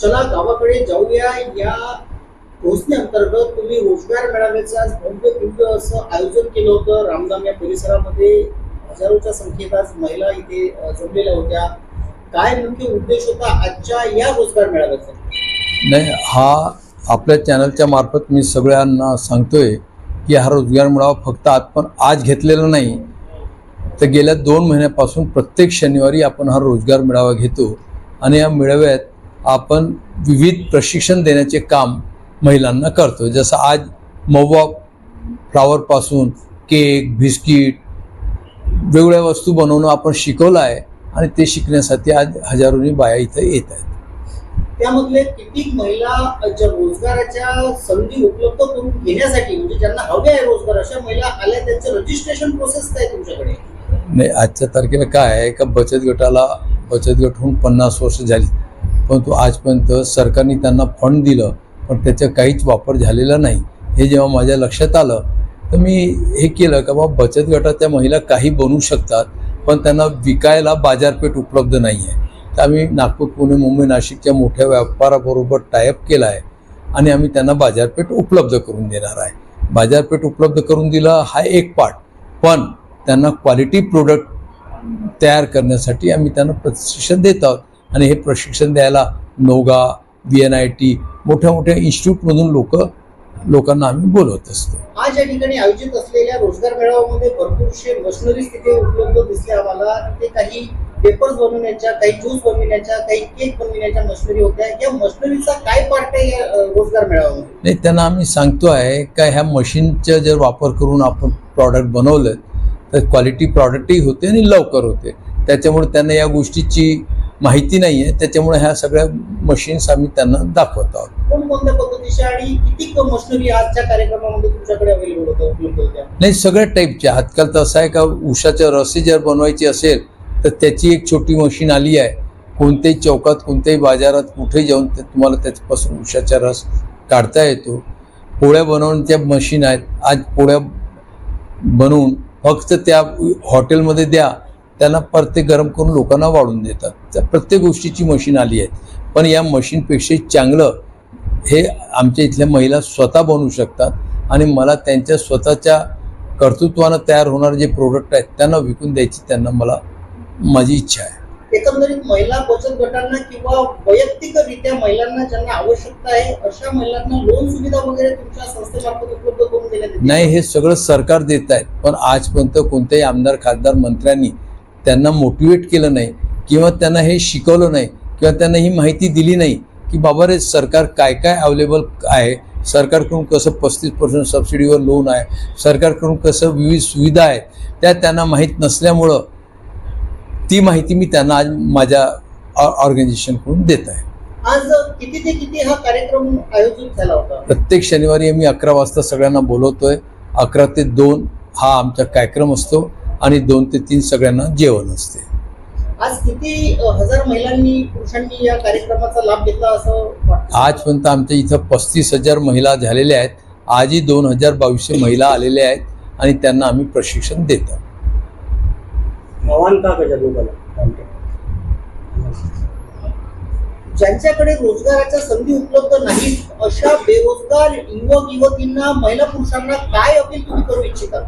चला गावाकडे जाऊया. या घोषणेअंतर्गत तुम्ही रोजगार मेळाव्याचं आज भव्य दिव्य असं आयोजन केलं होतं. रामधाम या परिसरामध्ये हजारोच्या संख्येत आज महिला इथे जमलेल्या होत्या. काय मुख्य उद्देश होता आजच्या या रोजगार मेळाव्याचा? नाही हा आपल्या चॅनलच्या मार्फत मी सगळ्यांना सांगतोय की हा रोजगार मेळावा फक्त आज पण आज घेतलेला नाही. तर गेल्या दोन महिन्यापासून प्रत्येक शनिवारी आपण हा रोजगार मेळावा घेतो. आणि या मेळाव्यात आपण विविध प्रशिक्षण देण्याचे काम महिलांना करतो जसं आज मवा फ्लावरपासून केक बिस्किट वेगवेगळ्या वस्तू बनवणं आपण शिकवलं आहे आणि ते शिकण्यासाठी आज हजारोनी बाया इथं येत आहेत. त्यामधले किती महिला ज्या रोजगाराच्या संधी उपलब्ध करून घेण्यासाठी म्हणजे ज्यांना हवे आहे रोजगार अशा महिला आल्या त्यांचं रजिस्ट्रेशन प्रोसेस काय तुमच्याकडे? नाही आजच्या तारखेला काय आहे? का बचत गटाला बचत गट होऊन पन्नास वर्ष झाली. परंतु आजपर्यंत सरकारने त्यांना फंड दिलं पण त्याचा काहीच वापर झालेला नाही. हे जेव्हा माझ्या लक्षात आलं तर मी हे केलं का बाबा बचत गटाच्या महिला काही बनू शकतात पण त्यांना विकायला बाजारपेठ उपलब्ध नाही आहे तर आम्ही नागपूर पुणे मुंबई नाशिकच्या मोठ्या व्यापाराबरोबर टायअप केला आहे आणि आम्ही त्यांना बाजारपेठ उपलब्ध करून देणार आहे. बाजारपेठ उपलब्ध करून दिला हा एक पार्ट पण त्यांना क्वालिटी प्रोडक्ट तयार करण्यासाठी आम्ही त्यांना प्रशिक्षण देत आहोत. आणि हे प्रशिक्षण द्यायला नोगा बी एन आय टी मोठ्या मोठ्या इन्स्टिट्यूटमधून लोक लोकांना आम्ही बोलवत असतो. आज या ठिकाणी आयोजित असलेल्या रोजगार मेळाव्यामध्ये भरपूरशे मशिनरीज तिथे उपलब्ध दिसल्या आम्हाला. काही पेपर्स बनवण्याच्या काही ज्यूस बनवण्याच्या काही केक बनवण्याच्या मशिनरी होत्या. या मशिनरीचा काय पार्ट आहे या रोजगार मेळाव्यामध्ये? नाही त्यांना आम्ही सांगतो आहे का ह्या मशीनचा जर वापर करून आपण प्रॉडक्ट बनवलं तर क्वालिटी प्रॉडक्टही होते आणि लवकर होते. त्याच्यामुळे त्यांना या गोष्टीची माहिती नाही आहे त्याच्यामुळे ह्या सगळ्या मशीन्स आम्ही त्यांना दाखवत आहोत. कोणकोणत्या पद्धतीच्या आणि किती मशिनरी आजच्या कार्यक्रमामध्ये तुमच्याकडे अवेलेबल होत्या उपलब्ध होत्या? नाही सगळ्या टाईपच्या आजकाल तर असं आहे का उसाच्या रसी जर बनवायची असेल तर त्याची एक छोटी मशीन आली आहे. कोणत्याही चौकात कोणत्याही बाजारात कुठेही जाऊन ते तुम्हाला त्याच्यापासून उसाचा रस काढता येतो. पोळ्या बनवण्याच्या मशीन आहेत. आज पोळ्या बनवून फक्त त्या हॉटेलमध्ये द्या त्यांना परत ते गरम करून लोकांना वाढून देतात. त्या प्रत्येक गोष्टीची मशीन आली आहे. पण या मशीनपेक्षाही चांगलं हे आमच्या इथल्या महिला स्वतः बनवू शकतात आणि मला त्यांच्या स्वतःच्या कर्तृत्वानं तयार होणारे जे प्रोडक्ट आहेत त्यांना विकून द्यायची त्यांना मला माझी इच्छा आहे. एकंदरीत महिला बचत गटांना किंवा वैयक्तिकरित्या महिलांना ज्यांना आवश्यकता आहे अशा महिलांना लोन सुविधा वगैरे तुमच्या संस्थेमार्फत उपलब्ध करून देण्यात येते नाही हे सगळं सरकार देत आहेत पण आजपर्यंत कोणत्याही आमदार खासदार मंत्र्यांनी त्यांना मोटिवेट केलं नाही किंवा त्यांना हे शिकवलं नाही किंवा त्यांना ही माहिती दिली नाही की बाबा रे सरकार काय काय अवेलेबल आहे? सरकारकडून कसं पस्तीस पर्सेंट सबसिडीवर लोन आहे? सरकारकडून कसं विविध सुविधा आहेत? त्या त्यांना माहीत नसल्यामुळं ती माहिती मी त्यांना आज माझ्या ऑर्गनायझेशनकडून देत आहे. आज किती ते किती हा कार्यक्रम आयोजित झाला होता? प्रत्येक शनिवारी आम्ही अकरा वाजता सगळ्यांना बोलवतोय. अकरा ते दोन हा आमचा कार्यक्रम असतो. आणि दोन ते तीन सगळ्यांना जेवण असते. आज किती हजार महिलांनी पुरुषांनी या कार्यक्रमाचा लाभ घेतला असं वाटतं? आजपर्यंत आमच्या इथं पस्तीस हजार महिला झालेल्या आहेत. आजही दोन हजार बावीसशे महिला आलेल्या आहेत आणि त्यांना आम्ही प्रशिक्षण देतो. ज्यांच्याकडे रोजगाराच्या संधी उपलब्ध नाहीत अशा बेरोजगार युवक युवतींना महिला पुरुषांना काय अपील तुम्ही करू इच्छिता?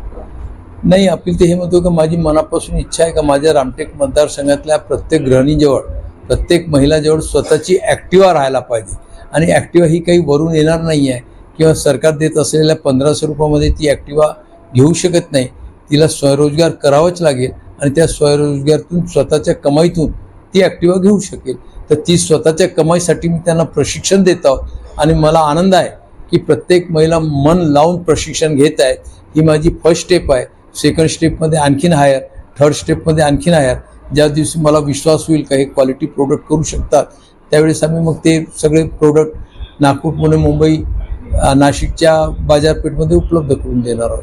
नाही आपली ते हे म्हणतो की माझी मनापासून इच्छा आहे का माझ्या रामटेक मतदारसंघातल्या प्रत्येक गृहिणीजवळ प्रत्येक महिलाजवळ स्वतःची ॲक्टिवा राहायला पाहिजे. आणि ॲक्टिवा ही काही वरून येणार नाही आहे किंवा सरकार देत असलेल्या पंधराशे रुपयामध्ये ती ॲक्टिवा घेऊ शकत नाही. तिला स्वयंरोजगार करावाच लागेल आणि त्या स्वयंरोजगारातून स्वतःच्या कमाईतून ती ॲक्टिवा घेऊ शकेल. तर ती स्वतःच्या कमाईसाठी मी त्यांना प्रशिक्षण देत आहोत. आणि मला आनंद आहे की प्रत्येक महिला मन लावून प्रशिक्षण घेत आहेत. ही माझी फर्स्ट स्टेप आहे. सेकंड स्टेपमध्ये आणखीन हायर थर्ड स्टेपमध्ये आणखीन हायर ज्या दिवशी मला विश्वास होईल का हे क्वालिटी प्रोडक्ट करू शकतात त्यावेळेस आम्ही मग ते सगळे प्रोडक्ट नागपूर पुणे मुंबई नाशिकच्या बाजारपेठमध्ये उपलब्ध करून देणार आहोत.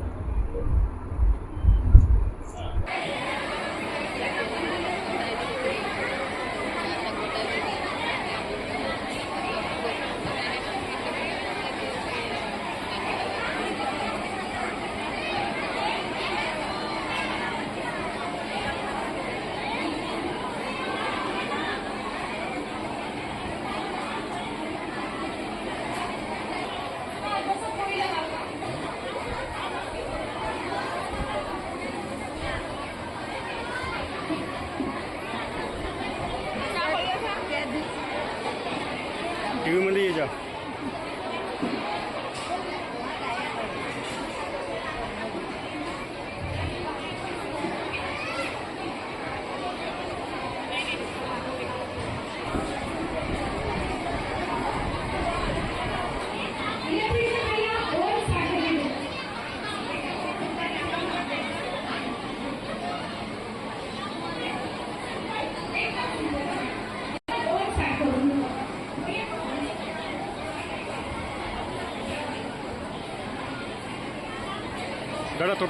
गड़ा तो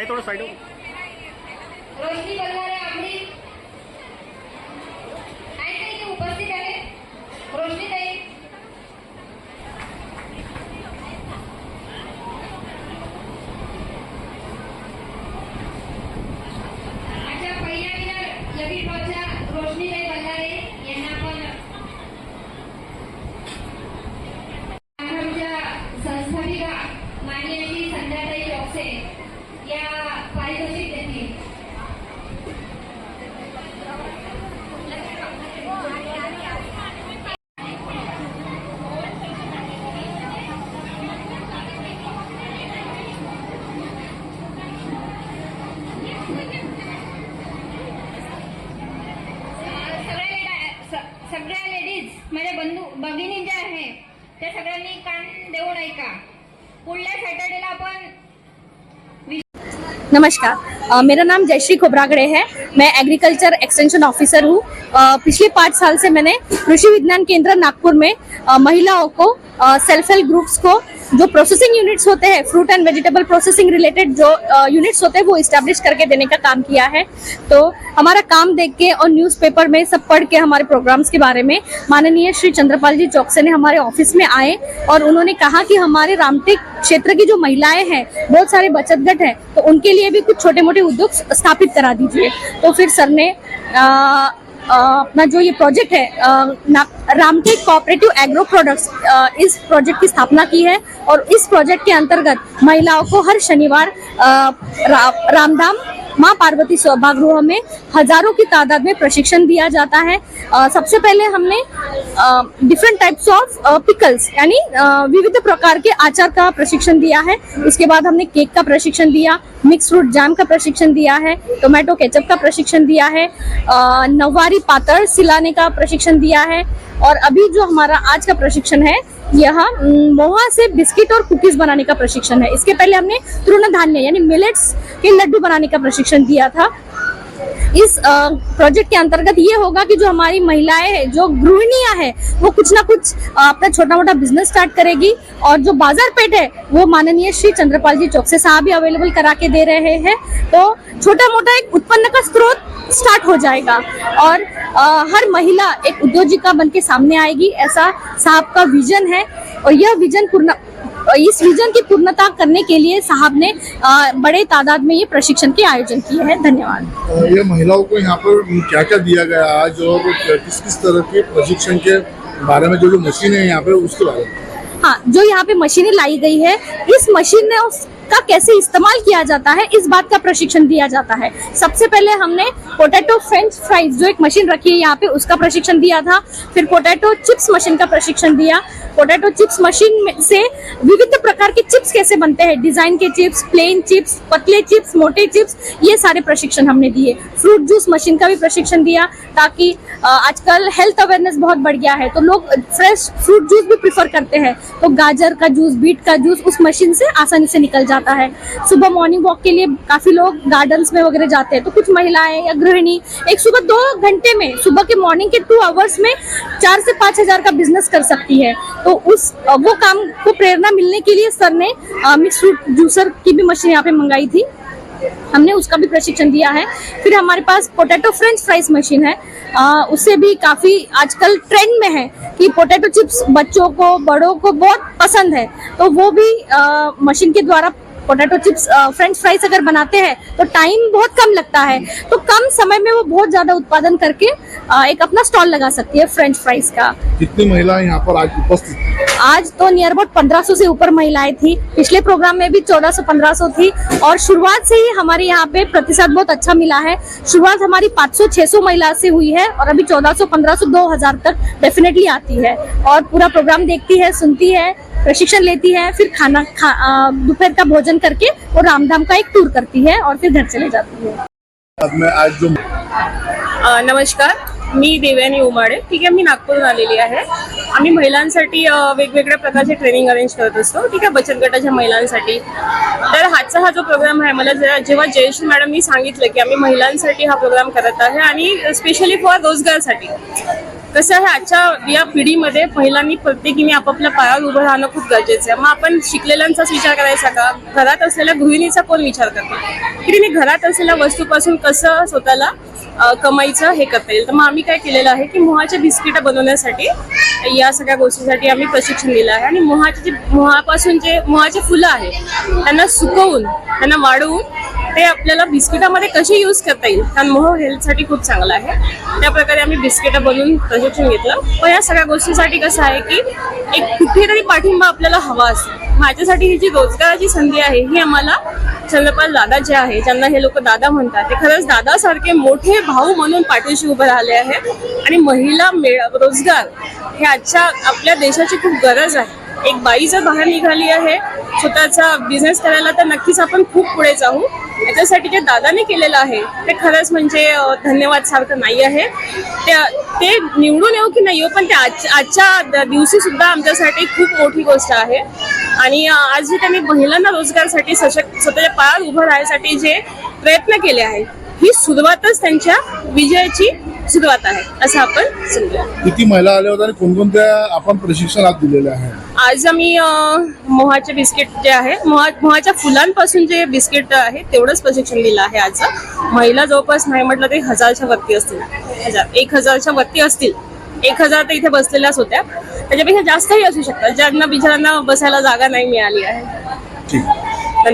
ताई थोडं साईड हो रोशनी बल्लारे आंबडी उपस्थित आहे? रोशनी ताई. अच्छा पहिल्या विनर लकी ड्रॉच्या रोशनीताई बल्लारे यांना नमस्कार। मेरा नाम जयश्री खोबरागड़े है। मैं एग्रीकल्चर एक्सटेंशन ऑफिसर हूँ। पिछले पाँच साल से मैंने कृषि विज्ञान केंद्र नागपुर में महिलाओं को सेल्फ हेल्प ग्रुप्स को जो प्रोसेसिंग यूनिट्स होते हैं fruit and vegetable processing related जो यूनिट्स होते हैं वो इस्टेब्लिश करके देने का काम किया है। तो हमारा काम देख के और न्यूज़पेपर में सब पढ़ के हमारे प्रोग्राम्स के बारे में माननीय श्री चंद्रपाल जी चौकसे ने हमारे ऑफ़िस में आए और उन्होंने कहा कि हमारे रामटेक क्षेत्र की जो महिलाएँ हैं बहुत सारे बचत गट हैं तो उनके लिए भी कुछ छोटे मोटे उद्योग स्थापित करा दीजिए। तो फिर सर ने अ, अपना जो ये प्रोजेक्ट है रामटेक कोऑपरेटिव एग्रो प्रोडक्ट्स इस प्रोजेक्ट की स्थापना की है और इस प्रोजेक्ट के अंतर्गत महिलाओं को हर शनिवार रा, रामधाम माँ पार्वती सौभागृह में हज़ारों की तादाद में प्रशिक्षण दिया जाता है। अ, सबसे पहले हमने डिफरेंट टाइप्स ऑफ़ पिकल्स यानी विविध प्रकार के आचार का प्रशिक्षण दिया है। उसके बाद हमने केक का प्रशिक्षण दिया मिक्स फ्रूट जैम का प्रशिक्षण दिया है टोमेटो केचप का प्रशिक्षण दिया है नववारी पातर सिलाने का प्रशिक्षण दिया है और अभी जो हमारा आज का प्रशिक्षण है, यह मोहा से बिस्किट और कुकीज बनाने का प्रशिक्षण है। इसके पहले हमने तृण धान्य यानी मिलेट्स के लड्डू बनाने का प्रशिक्षण दिया था। इस प्रोजेक्ट के अंतर्गत ये होगा कि जो हमारी महिलाएँ हैं, जो गृहिणियाँ हैं, वो कुछ ना कुछ अपना छोटा मोटा बिज़नेस स्टार्ट करेगी और जो बाज़ार पेट है, वो माननीय श्री चंद्रपाल जी चौकसे साहब भी अवेलेबल करा के दे रहे हैं। तो छोटा मोटा एक उत्पन्न का स्रोत स्टार्ट हो जाएगा। और अ, हर महिला एक उद्योजिका बन के सामने आएगी ऐसा साहब का विजन है। और यह विजन पूर्ण इस विजन की पूर्णता करने के लिए साहब ने अ, बड़े तादाद में ये प्रशिक्षण के आयोजन किए हैं। धन्यवाद। ये महिलाओं को यहाँ पर क्या क्या दिया गया आज और किस किस तरह के प्रशिक्षण के बारे में जो जो मशीन है यहाँ पे उसके बारे में? हाँ जो यहाँ पे मशीनें लाई गई है इस मशीन ने उसका कैसे इस्तेमाल किया जाता है, इस बात का प्रशिक्षण दिया जाता है। सबसे पहले हमने पोटैटो फ्रेंच फ्राइज जो एक मशीन रखी है यहाँ पे, उसका प्रशिक्षण दिया था। फिर पोटैटो चिप्स मशीन का प्रशिक्षण दिया। पोटैटो चिप्स मशीन से विविध प्रकार के चिप्स कैसे बनते हैं? डिज़ाइन के चिप्स प्लेन चिप्स पतले चिप्स मोटे चिप्स ये सारे प्रशिक्षण हमने दिए। फ्रूट जूस मशीन का भी प्रशिक्षण दिया ताकि आजकल हेल्थ अवेयरनेस बहुत बढ़ गया है। तो लोग फ्रेश फ्रूट जूस भी प्रिफर करते हैं। तो गाजर का जूस बीट का जूस उस मशीन से आसानी से निकल जाता है। सुबह मॉर्निंग वॉक के लिए काफ़ी लोग गार्डन्स में वगैरह जाते हैं। तो कुछ महिलाएँ या गृहिणी एक सुबह दो घंटे में सुबह के मॉर्निंग के टू आवर्स में चार से पाँच हज़ार का बिज़नेस कर सकती है। तो उस वो काम को प्रेरणा मिलने के लिए सर ने मिक्स फ्रूट जूसर की भी मशीन यहाँ पे मंगाई थी। हमने उसका भी प्रशिक्षण दिया है। फिर हमारे पास पोटैटो फ्रेंच फ्राइज मशीन है। आ, उससे भी काफ़ी आजकल ट्रेंड में है कि पोटैटो चिप्स बच्चों को बड़ों को बहुत पसंद है। तो वो भी आ, मशीन के द्वारा पोटैटो चिप्स फ्रेंच फ्राइज अगर बनाते हैं तो टाइम बहुत कम लगता है। तो कम समय में वो बहुत ज़्यादा उत्पादन करके एक अपना स्टॉल लगा सकती है फ्रेंच फ्राइज का। कितनी महिलाएँ यहाँ पर आज उपस्थित आज तो नियर अबाउट 1500 से ऊपर महिलाएँ थी। पिछले प्रोग्राम में भी 1400 1500 थी। और शुरुआत से ही हमारे यहाँ पे प्रतिशत बहुत अच्छा मिला है। शुरुआत हमारी 500 600 महिला से हुई है और अभी चौदह सौ पंद्रह 1400 1500 2000 तक डेफिनेटली आती है। और पूरा प्रोग्राम देखती है सुनती है। प्रशिक्षण लेती है फिर खाना खा दोपहर का भोजन करके वो रामधाम का एक टूर करती है और फिर घर चले जाती है। आज में आज जो नमस्कार मी देवयानी उमाडे. ठीक आहे मी नागपूरहून आलेली आहे. आम्ही महिलांसाठी अ, वेगवेगळ्या प्रकारचे ट्रेनिंग अरेंज करत असतो. ठीक आहे बचत गटाच्या महिलांसाठी. तर हाचा हा जो प्रोग्राम आहे मला जरा जेव्हा जयश्री मॅडमनी सांगितलं की आम्ही महिलांसाठी हा प्रोग्राम करत आहे आणि स्पेशली फॉर रोजगारसाठी तसं आहे आजच्या या पिढीमध्ये महिलांनी प्रत्येकीने आपापल्या पायावर उभं राहणं खूप गरजेचं आहे. मग आपण शिकलेल्यांचाच विचार करायचा का? घरात असलेल्या गृहिणीचा कोण विचार करतो? की तिने घरात असलेल्या वस्तूपासून कसं स्वतःला कमाईचं हे करता येईल? तर मग आम्ही काय केलेलं आहे की मोहाच्या बिस्किटं बनवण्यासाठी या सगळ्या गोष्टीसाठी आम्ही प्रशिक्षण दिलं आहे. आणि मोहाचे जे मोहापासून जे मोहाचे फुलं आहे त्यांना सुकवून त्यांना वाढवून ते आपल्याला बिस्किटामध्ये कसे यूज करता येईल? कारण मोह हेल्थसाठी खूप चांगलं आहे. त्या प्रकारे आम्ही बिस्किटं बनवून प्रशिक्षण घेतलं. पण या सगळ्या गोष्टीसाठी कसं आहे की एक कुठेतरी पाठिंबा आपल्याला हवा असतो. माझ्यासाठी ही जी रोजगाराची संधी आहे ही आम्हाला चंद्रपाल दादा जे आहे ज्यांना हे लोक दादा म्हणतात ते खरंच दादासारखे मोठे भाऊ म्हणून पाठीशी उभे राहिले आहेत. आणि महिला मेळ रोजगार हे आजच्या आपल्या देशाची खूप गरज आहे. एक बाई जर बाहेर निघाली आहे स्वतःचा बिझनेस करायला तर नक्कीच आपण खूप पुढे जाऊ. याच्यासाठी जे दादाने केलेलं आहे ते खरंच म्हणजे धन्यवाद सारखं नाही आहे. त्या ते निवडून येऊ की नाही येऊ पण ते आज आजच्या द- दिवशी सुद्धा आमच्यासाठी खूप मोठी गोष्ट आहे. आणि आजही आज जे त्यांनी महिलांना रोजगारसाठी सशक्त स्वतःच्या पायावर उभं राहण्यासाठी जे प्रयत्न केले आहेत ही सुरुवातच त्यांच्या विजयाची सुरुवात आहे असं आपण समजूया. किती महिला आल्या होत्या आणि कोणकोणत्या आपण प्रशिक्षण आज दिलेले आहे? आज आम्ही मोहाचे बिस्किट जे आहे मोहा मोहाच्या फुलांपासून जे बिस्किट आहे तेवढंच प्रशिक्षण दिलं आहे आज महिला जवळपास नाही म्हटलं तरी हजारच्या वरती असतील. हजार एक हजारच्या वरती असतील. एक हजार तर इथे बसलेल्याच होत्या. त्याच्यापेक्षा जास्तही असू शकतात. ज्यांना बिचारांना बसायला जागा नाही मिळाली आहे. ठीक.